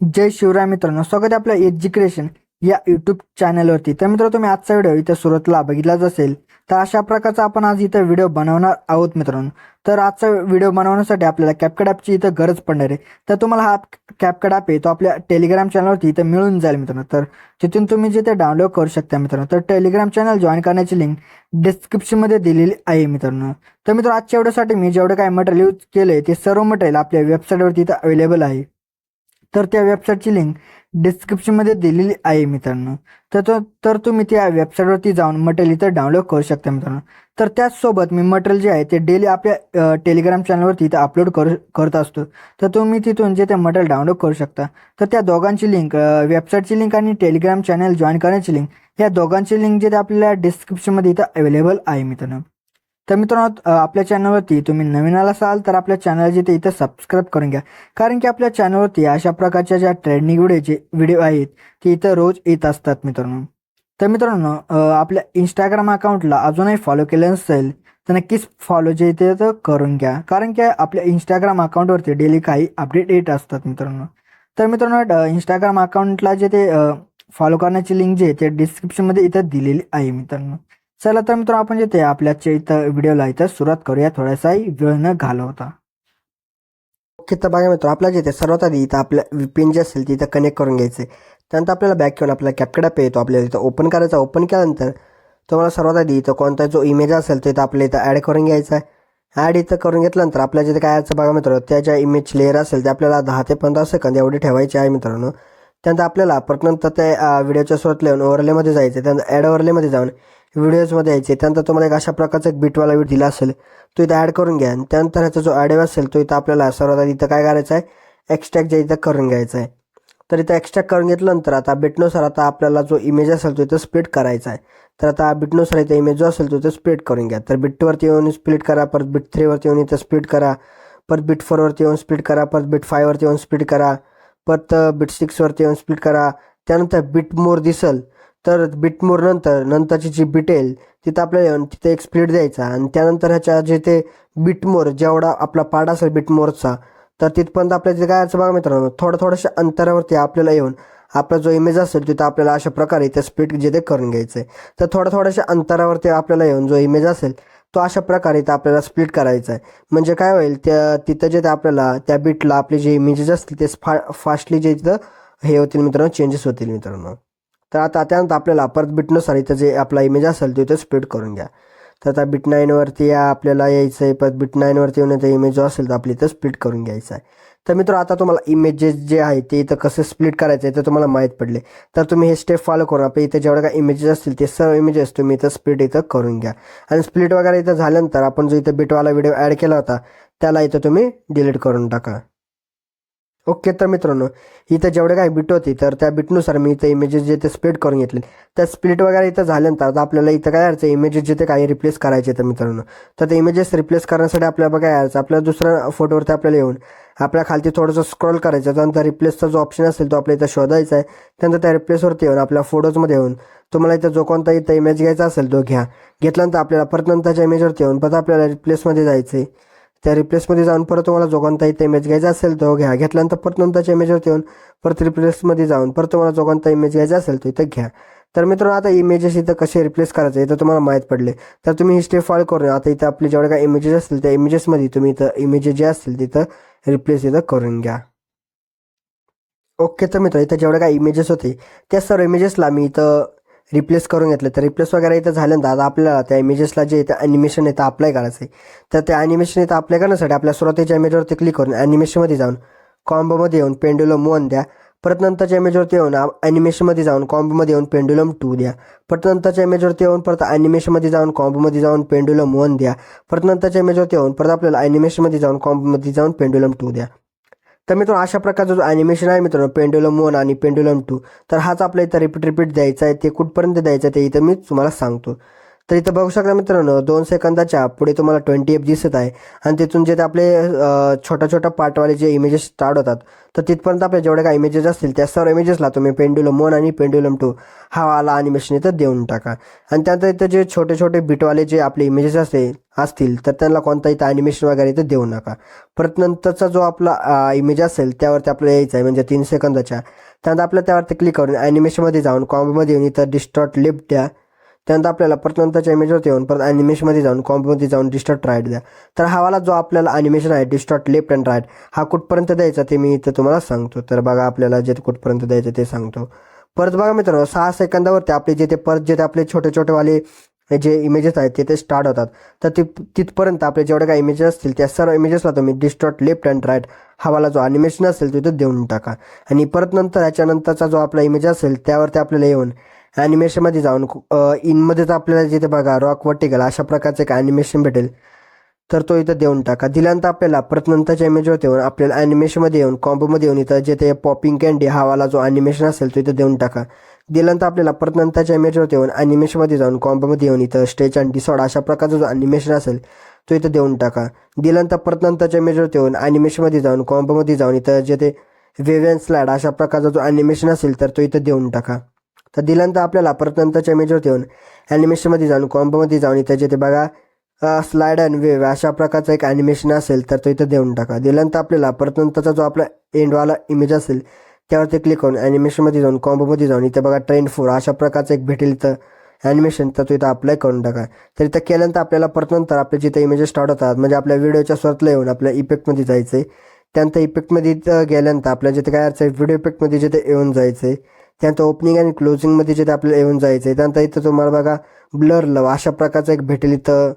जय शिवराय मित्रांनो स्वागत आहे आपल्या एज्युकेशन या यूट्यूब चॅनलवरती तर मित्र तुम्ही आजचा व्हिडिओ इथं सुरतला बघितलाच असेल तर अशा प्रकारचा आपण आज इथं व्हिडिओ बनवणार आहोत मित्रांनो. तर आजचा व्हिडिओ बनवण्यासाठी आपल्याला कॅपकड ॲपची इथं गरज पडणार आहे. तर तुम्हाला हा कॅपकड ॲप आहे तो आपल्या टेलिग्राम चॅनलवरती इथं मिळून जाईल मित्रांनो. तर तिथून तुम्ही जिथे डाउनलोड करू शकता मित्रांनो. तर टेलिग्राम चॅनल जॉईन करण्याची लिंक डिस्क्रिप्शनमध्ये दिलेली आहे मित्रांनो. तर मित्र आजच्या व्हिडिओसाठी मी जेवढं काय मटेरियल यूज केलं आहे ते सर्व मटेरियल आपल्या वेबसाईटवरती इथं अवेलेबल आहे. तर त्या वेबसाईटची लिंक डिस्क्रिप्शनमध्ये दिलेली आहे मित्रांनो. तर तो तर तुम्ही त्या वेबसाईटवरती जाऊन मटेरियल इथं डाउनलोड करू शकता मित्रांनो. तर त्याचसोबत मी मटेरियल जे आहे ते डेली आपल्या टेलिग्राम चॅनलवरती इथं अपलोड करू करत असतो. तर तुम्ही तिथून जे ते मटेरियल डाउनलोड करू शकता. तर त्या दोघांची लिंक वेबसाईटची लिंक आणि टेलिग्राम चॅनल जॉईन करण्याची लिंक या दोघांची लिंक जे आपल्याला डिस्क्रिप्शनमध्ये इथं अवेलेबल आहे मित्रांनो. तर मित्रांनो आपल्या चॅनलवरती तुम्ही नवीन आला असाल तर आपल्या चॅनल जिथे इथं सबस्क्राईब करून घ्या. कारण की आपल्या चॅनलवरती अशा प्रकारच्या ज्या ट्रेंडिंग व्हिडिओचे व्हिडिओ आहेत ते इथं रोज येत असतात मित्रांनो. तर मित्रांनो आपल्या इंस्टाग्राम अकाउंटला अजूनही फॉलो केलं नसेल तर नक्कीच फॉलो जे ते तर करून घ्या. कारण की आपल्या इंस्टाग्राम अकाउंटवरती डेली काही अपडेट येत असतात मित्रांनो. तर मित्रांनो इंस्टाग्राम अकाउंटला जे ते फॉलो करण्याची लिंक जे आहे ते डिस्क्रिप्शनमध्ये इथं दिलेली आहे मित्रांनो. चला तर मित्रांनो आपण येते आपल्याच्या इथं व्हिडिओला इथं सुरुवात करूया. थोडासाही वेळ न घालवता. ओके तर बघा मित्र आपल्या जिथे सर्वात आधी इथं आपलं व्हीपीएन जे असेल तिथं कनेक्ट करून घ्यायचं त्यानंतर आपल्याला बॅक घेऊन आपला कॅपकडा पे येतो. आपल्याला इथं ओपन करायचा ओपन केल्यानंतर तुम्हाला सर्वात आधी इथं कोणता जो इमेज असेल तो इथं आपल्या इथं ॲड करून घ्यायचा आहे. ॲड इथं करून घेतल्यानंतर आपल्या जिथे काय यायचं बघा मित्र त्या ज्या इमेज लेअर असेल ते आपल्याला दहा ते पंधरा सेकंद एवढे ठेवायचे आहे मित्रांनो. त्यानंतर आपल्याला परत नंतर ते व्हिडिओच्या सुरुवात लिहून ओव्हरलेमध्ये जायचं त्यानंतर ॲड ओव्हरलेमध्ये जाऊन व्हिडिओजमध्ये यायचे. त्यानंतर तुम्हाला एक अशा प्रकारचा एक बीटवाला व्हिडिओ दिला असेल तो इथं ॲड करून घ्या. आणि त्यानंतर ह्याचा जो ॲडिओ असेल तो इथं आपल्याला सर्वात आधी इथं काय करायचं आहे? एक्स्ट्रॅक्ट जे इथं करून घ्यायचं आहे. तर इथं एक्स्ट्रॅक्ट करून घेतल्यानंतर आता बिटनुसार आता आपल्याला जो इमेज असेल तो इथं स्प्लिट करायचा आहे. तर आता बिटनुसार इथं इमेज जो असेल तो इथं स्प्लिट करून घ्या. तर बिटवरती येऊन स्प्लिट करा परत बिट थ्रीवरती येऊन इथं स्प्लिट करा परत बिट फोरवरती येऊन स्प्लिट करा परत बिट फायवरती येऊन स्प्लिट करा परत बिट सिक्सवरती येऊन स्प्लिट करा. त्यानंतर बिट मोर दिसल तर बिटमोर नंतर नंतरची जी बिट येईल तिथं आपल्याला येऊन तिथे एक स्प्लिट द्यायचा. आणि त्यानंतर ह्याच्या जे ते बिटमोर जेवढा आपला पार्ट असेल बिटमोरचा तर तिथपर्यंत आपल्या तिथे काय बघा मित्रांनो थोडं थोड्याशा अंतरावरती आपल्याला येऊन आपला जो इमेज असेल तिथं आपल्याला अशा प्रकारे त्या स्प्लिट जे ते करून घ्यायचं आहे तर थोड्या थोड्याशा अंतरावरती आपल्याला येऊन जो इमेज असेल तो अशा प्रकारे इथं आपल्याला स्प्लिट करायचा आहे म्हणजे काय होईल त्या तिथं जे ते आपल्याला त्या बिटला आपले जे इमेजेस असतील ते फा फास्टली जे तिथं हे होतील मित्रांनो चेंजेस होतील मित्रांनो. तर आता त्यानंतर आपल्याला परत बिटनुसार इथं जे आपला इमेज असेल तो इथं स्प्लिट करून घ्या. तर आता बिट नाईनवरती या आपल्याला यायचं आहे परत बिट नाईनवरती येऊन इमेज जो असेल तर आपली इथं स्प्लिट करून घ्यायचा आहे. तर मित्र आता तुम्हाला इमेजेस जे आहे ते इथं कसं स्प्लिट करायचं आहे ते तुम्हाला माहीत पडले. तर तुम्ही हे स्टेप फॉलो करून आपल्या इथे जेवढ्या काय इमेजेस असतील ते सर्व इमेजेस तुम्ही इथं स्प्लिट इथं करून घ्या. आणि स्प्लिट वगैरे इथं झाल्यानंतर आपण जो इथं बिटवाला व्हिडिओ ॲड केला होता त्याला इथं तुम्ही डिलीट करून टाका. ओके तर मित्रांनो इथं जेवढे काही बिट होती तर त्या बिटनुसार मी इथं इमेजेस जे ते स्प्लिट करून घेतले. त्या स्प्लिट वगैरे इथं झाल्यानंतर आता आपल्याला इथं काय यायचं इमेजेस जे ते काही रिप्लेस करायचे तर मित्रांनो. तर ते इमेजेस रिप्लेस करण्यासाठी आपल्याला बघा यायचं आपल्या दुसऱ्या फोटोवरती आपल्याला येऊन आपल्या खालती थोडंसं स्क्रॉल करायचं त्यानंतर रिप्लेसचा जो ऑप्शन असेल तो आपल्या इथं शोधायचा आहे. त्यानंतर त्या रिप्लेसवरती येऊन आपल्या फोटोजमध्ये येऊन तुम्हाला इथं जो कोणता इथं इमेज घ्यायचा असेल तो घ्या. घेतल्यानंतर आपल्याला परत नंतरच्या इमेजवरती येऊन परत आपल्याला रिप्लेसमध्ये जायचं आहे त्या रिप्लेसमध्ये जाऊन परत तुम्हाला जो कोणता इथं इमेज घ्यायचा असेल तो घ्या. घेतल्यानंतर परत नंतरच्या इमेजवरती येऊन परत रिप्लेसमध्ये जाऊन परत तुम्हाला जो कोणता इमेज घ्यायचा असेल तो इथं घ्या. तर मित्रांनो आता इमेजेस इथं कसे रिप्लेस करायचे इथं तुम्हाला माहीत पडले. तर तुम्ही हिस्टे स्टेप फॉलो करून आता इथं आपले जेवढे काही इमेजेस असतील त्या इमेजेसमध्ये तुम्ही इथं इमेजेस जे असतील तिथं रिप्लेस इथं करून घ्या. ओके तर मित्र इथं जेवढे काही इमेजेस होते त्या सर्व इमेजेसला मी इथं रिप्लेस करून घेतलं. तर रिप्लेस वगैरे इथं झाल्यानंतर आता आपल्याला त्या इमेजेसला जे इथं ॲनिमेशन इथं अप्लाय करायचं आहे तर त्या ॲनिमेशन इथं अप्लाय करण्यासाठी आपल्या सुरुवातीच्या इमेजवरती क्लिक करून ॲनिमेशनमध्ये जाऊन कॉम्बोमध्ये येऊन पेंडुलम वन द्या. परत नंतरच्या इमेजवरती येऊन ॲनिमेशनमध्ये जाऊन कॉम्बोमध्ये येऊन पेंडुलम टू द्या. परत नंतरच्या इमेजवरती येऊन परत ॲनिमेशनमध्ये जाऊन कॉम्बोमध्ये जाऊन पेंडुलम वन द्या. परत नंतरच्या इमेजवरती येऊन परत आपल्याला ॲनिमेशनमध्ये जाऊन कॉम्बोमध्ये जाऊन पेंडुलम टू द्या. तर मित्रांनो अशा प्रकारचा जो ॲनिमेशन आहे मित्रांनो पेंडुलम वन आणि पेंडुलम टू तर हाच आपल्या इथं रिपीट रिपीट द्यायचा आहे ते कुठपर्यंत द्यायचं आहे ते इथं मी तुम्हाला सांगतो. तर इथं बघू शकता मित्रांनो दोन सेकंदाच्या पुढे तुम्हाला ट्वेंटी एफ दिसत आहे. आणि तिथून जे आपले छोट्या छोटा छोटा पार्टवाले जे इमेजेस स्टार्ट होतात तर तिथपर्यंत आपले जेवढे काही इमेजेस असतील त्या सर्व इमेजेसला तुम्ही पेंडुलम वन आणि पेंडुलम टू हा वाला अॅनिमेशन इथं देऊन टाका. आणि त्यानंतर इथं जे छोटे छोटे बिटवाले जे आपले इमेजेस असते असतील तर त्यांना कोणता इथं अॅनिमेशन वगैरे इथं देऊ नका. परत नंतरचा जो आपला इमेज असेल त्यावरती आपल्याला यायचं आहे म्हणजे तीन सेकंदाच्या. त्यानंतर आपल्याला त्यावरती क्लिक करून ॲनिमेशनमध्ये जाऊन कॉम्बोमध्ये येऊन इथं डिस्टॉर्ट लिफ्ट द्या. त्यानंतर आपल्याला परत नंतरच्या इमेजवरती येऊन परत ॲनिमेशनमध्ये जाऊन कॉम्बोमध्ये जाऊन डिस्टॉट राईट द्या. तर हा वाला जो आपल्याला ॲनिमेशन आहे डिस्टॉर्ट लेफ्ट अँड राईट हा कुठपर्यंत द्यायचा ते मी इथं तुम्हाला सांगतो. तर बघा आपल्याला जे कुठपर्यंत द्यायचं ते सांगतो. परत बघा मित्रांनो सहा सेकंदावरती आपले जे ते परत जे ते आपले छोटे छोटेवाले जे इमेजेस आहेत ते ते स्टार्ट होतात. तर ती तिथपर्यंत आपले जेवढे काही इमेजेस असतील त्या सर्व इमेजेसला तुम्ही डिस्टॉर्ट लेफ्ट अँड राईट हा वाला जो अॅनिमेशन असेल तो इथं देऊन टाका. आणि परत नंतर याच्यानंतरचा जो आपला इमेज असेल त्यावरती आपल्याला येऊन ॲनिमेशनमध्ये जाऊन इनमध्येच आपल्याला जिथे बघा रॉक वर्टिकल अशा प्रकारचं एक ॲनिमेशन भेटेल. तर तो इथं देऊन टाका. दिल्यानंतर आपल्याला परत नंतरच्या इमेजवरती येऊन आपल्याला ॲनिमेशनमध्ये येऊन कॉम्बोमध्ये येऊन इथं जे ते पॉपिंग कॅन्डी हावाला जो ॲनिमेशन असेल तो इथं देऊन टाका. दिल्यानंतर आपल्याला परत नंतरच्या इमेजवरती येऊन ॲनिमेशनमध्ये जाऊन कॉम्बोमध्ये येऊन इथं स्टेच अँड डिसॉर्ड अशा प्रकारचा जो ॲनिमेशन असेल तो इथं देऊन टाका. दिल्यानंतर परत नंतरच्या इमेजवरती येऊन ॲनिमेशनमध्ये जाऊन कॉम्बोमध्ये जाऊन इथं जे ते वेव्ह स्लॅड अशा प्रकारचा जो ॲनिमेशन असेल तर तो इथं देऊन टाका. तर दिल्यानंतर आपल्याला परत नंतरच्या इमेजवरती येऊन ॲनिमेशनमध्ये जाऊन कॉम्बोमध्ये जाऊन इथे जिथे ते बघा स्लाइड अँड वेव्ह अशा प्रकारचं एक ॲनिमेशन असेल तर तो इथं देऊन टाका. दिल्यानंतर आपल्याला परत नंतरचा जो आपला एंडवाला इमेज असेल त्यावरती क्लिक करून ॲनिमेशनमध्ये जाऊन कॉम्बोमध्ये जाऊन इथं बघा ट्रेंड फोर अशा प्रकारचं एक भेटेल इथं ॲनिमेशन तर तो इथं अप्लाय करून टाका. तर इथं केल्यानंतर आपल्याला परत नंतर आपले जिथे इमेजेस स्टार्ट होतात म्हणजे आपल्या व्हिडिओच्या स्वतःला येऊन आपल्या इफेक्टमध्ये जायचं आहे त्यानंतर इफेक्टमध्ये गेल्यानंतर आपल्या जिथे काय आहे व्हिडिओ इफेक्टमध्ये जिथे येऊन जायचं आहे त्यानंतर ओपनिंग आणि क्लोजिंगमध्ये जिथे आपल्याला येऊन जायचं आहे त्यानंतर इथं तुम्हाला बघा ब्लर लव अशा प्रकारचा एक भेटेल इथं.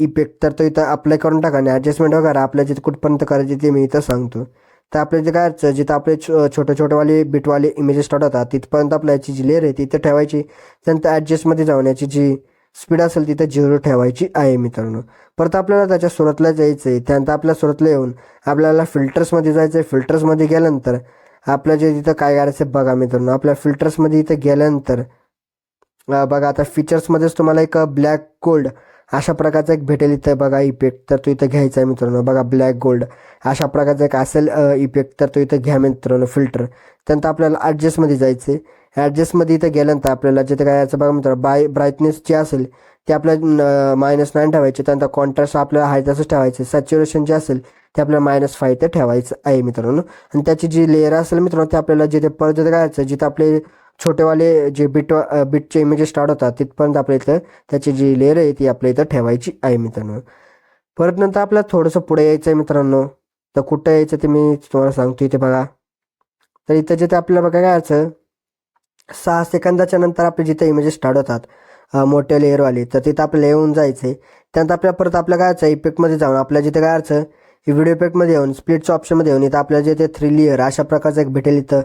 इफेक्ट तर तो इथं अप्लाय करून टाका आणि ॲडजस्टमेंट वगैरे आपल्या जिथे कुठपर्यंत करायची ते मी इथं सांगतो. तर आपल्या जे काय आहे, जिथं आपले छो छोटे छोटेवाले बिटवाले इमेजेस स्टार्ट होतात तिथपर्यंत आपल्या याची जी लेअर आहे ती इथं ठेवायची. त्यानंतर ॲडजस्टमध्ये जाऊन याची जी स्पीड असेल तिथं झिरो ठेवायची आहे मित्रांनो. परत आपल्याला त्याच्या सुरतला जायचं आहे त्यानंतर आपल्या सुरतला येऊन आपल्याला फिल्टर्समध्ये जायचं आहे फिल्टर्समध्ये गेल्यानंतर आपलं जे तिथं काय करायचं आहे बघा मित्रांनो आपल्या फिल्टर्समध्ये इथं गेल्यानंतर बघा आता फीचर्समध्येच तुम्हाला एक ब्लॅक गोल्ड अशा प्रकारचा एक भेटेल इथं बघा इफेक्ट तर तो इथं घ्यायचा आहे मित्रांनो. बघा ब्लॅक गोल्ड अशा प्रकारचा एक असेल इफेक्ट तर तो इथं घ्या मित्रांनो फिल्टर त्यानंतर आपल्याला ॲडजस्टमध्ये जायचं आहे ॲडजस्टमध्ये इथं गेल्यानंतर आपल्याला जिथं काय यायचं बघा मित्रांनो बाय ब्राईटनेस जे असेल ते आपल्या मायनस नाईन ठेवायचे. त्यानंतर कॉन्ट्रास्ट आपल्याला हाय तसंच ठेवायचे. सॅच्युरेशन जे असेल ते आपल्याला मायनस फाय ते ठेवायचं आहे मित्रांनो. आणि त्याची जी लेअर असेल मित्रांनो ते आपल्याला जिथे परत जिथे जिथं आपले छोटेवाले जे बिट बिटचे इमेजेस स्टार्ट होतात तिथपर्यंत आपल्या इथं त्याची जी लेअर आहे ती आपल्या इथं ठेवायची आहे मित्रांनो. परत नंतर आपल्याला थोडंसं पुढे यायचं आहे मित्रांनो. तर कुठं यायचं ते मी तुम्हाला सांगतो इथे बघा. तर इथं जिथे आपल्याला बघा काय यायचं सहा सेकंदाच्या नंतर आपले जिथे इमेजेस स्टार्ट होतात मोठे लेअरवाले तर तिथं आपल्याला येऊन जायचं आहे त्यानंतर आपल्या परत आपल्या काय इफेक्टमध्ये जाऊन आपल्या जिथे काय ही व्हिडिओ इफेक्टमध्ये येऊन स्प्लिटच्या ऑप्शनमध्ये येऊन इथं आपल्याला जे ते थ्री लिअर अशा प्रकारचा एक भेटेल इथं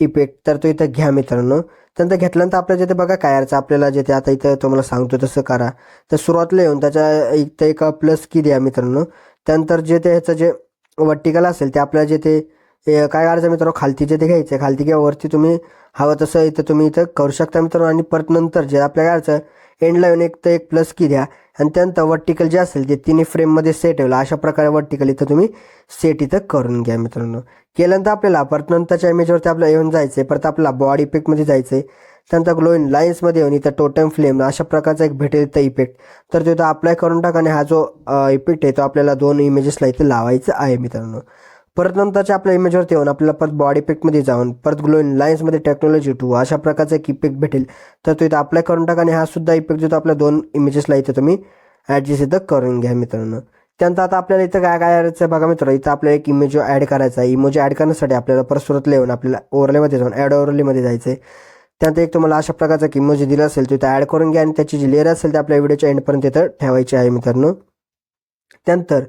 इफेक्ट तर तो इथं घ्या मित्रांनो. त्यानंतर घेतल्यानंतर आपल्या जिथे बघा काय यायचं आपल्याला जिथे आता इथं तुम्हाला सांगतो तसं करा. तर सुरुवातीला येऊन त्याच्या इथं एक प्लस की द्या मित्रांनो. त्यानंतर जे ते ह्याचं जे वर्टिकल असेल ते आपल्याला जे ते काय करायचं मित्रांनो खालती जे ते घ्यायचं खालती किंवा वरती तुम्ही हवं तसं इथं तुम्ही इथं करू शकता मित्रांनो. आणि परत नंतर जे आपल्या काय करायचं एंड येऊन एक तर एक प्लस की द्या. आणि त्यानंतर वर्टिकल जे असेल ते तिन्ही फ्रेममध्ये सेट होईल अशा प्रकारे वर्टिकल इथं तुम्ही सेट इथं करून घ्या मित्रांनो. केल्यानंतर आपल्याला परत नंतरच्या इमेजवरती आपल्याला येऊन जायचं आहे परत आपल्याला बॉडी इफेक्टमध्ये जायचं आहे त्यानंतर ग्लोईन लाईन्समध्ये येऊन इथं टोटम फ्लेम अशा प्रकारचा एक भेटेल इथं इफेक्ट तर तो इथं अप्लाय करून टाका आणि हा जो इफेक्ट आहे तो आपल्याला दोन इमेजेसला इथे लावायचा आहे मित्रांनो. परत नंतरच्या आपल्या इमेजवरती येऊन आपल्याला परत बॉडी इफेक्टमध्ये जाऊन परत ग्लोइन लाईन्समध्ये टेक्नॉलॉजी टू अशा प्रकारचा एक इफेक्ट भेटेल. तर तो इथं अप्लाय करून टाका आणि हा सुद्धा इफेक्ट जो तो आपल्या दोन इमेजेसला इथं तुम्ही ॲडजस्ट इथं करून घ्या मित्रांनो. त्यानंतर आता आपल्याला इथं काय काय करायचं आहे बघा मित्र इथं आपल्याला एक इमेज ॲड करायचा आहे. इमोजी ॲड करण्यासाठी आपल्याला परत सुरतला येऊन आपल्याला ओरलेमध्ये जाऊन ॲड ओरलीमध्ये जायचं आहे. त्यानंतर एक तुम्हाला अशा प्रकारचा एक इमोजी दिला असेल तो इथं ॲड करून घ्या आणि त्याची जी लेअर असेल ते आपल्या व्हिडिओच्या एंडपर्यंत इथं ठेवायची आहे मित्रांनो. त्यानंतर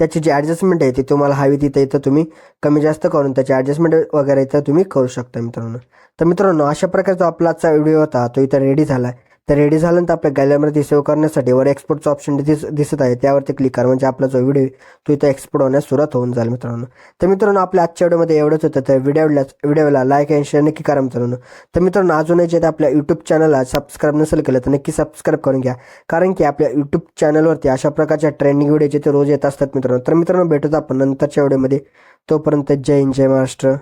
त्याची जी ॲडजस्टमेंट आहे ती तुम्हाला हवी तिथं इथं तुम्ही कमी जास्त करून त्याची ॲडजस्टमेंट वगैरे इथं तुम्ही करू शकता मित्रांनो. तर मित्रांनो अशा प्रकारचा आपला आजचा व्हिडिओ होता तो इथं रेडी झाला आहे तर रेडी झाल्यानंतर आपल्या गॅलरीमध्ये सेव्ह करण्यासाठी वर एक्सपोर्टचं ऑप्शन दिस दिसत आहे. त्यावरती क्लिक करा. म्हणजे आपला जो व्हिडिओ तो इथं एक्सपोर्ट होण्यास सुरुवात होऊन जाईल मित्रांनो. तर मित्रांनो आपल्या आजच्या व्हिडिओमध्ये एवढंच होतं. तर व्हिडिओला व्हिडिओला लाईक आणि शेअर नक्की करा मित्रांनो. तर मित्रांनो अजूनही जे आपल्या यूट्यूब चॅनलला सबस्क्राईब नसेल केलं तर नक्की सबस्क्राईब करून घ्या. कारण की आपल्या यूट्यूब चॅनलवरती अशा प्रकारच्या ट्रेंडिंग व्हिडिओ ते रोज येत असतात मित्रांनो. तर मित्रांनो भेटूत आपण नंतरच्या व्हिडिओमध्ये तोपर्यंत जय हिंद जय महाराष्ट्र.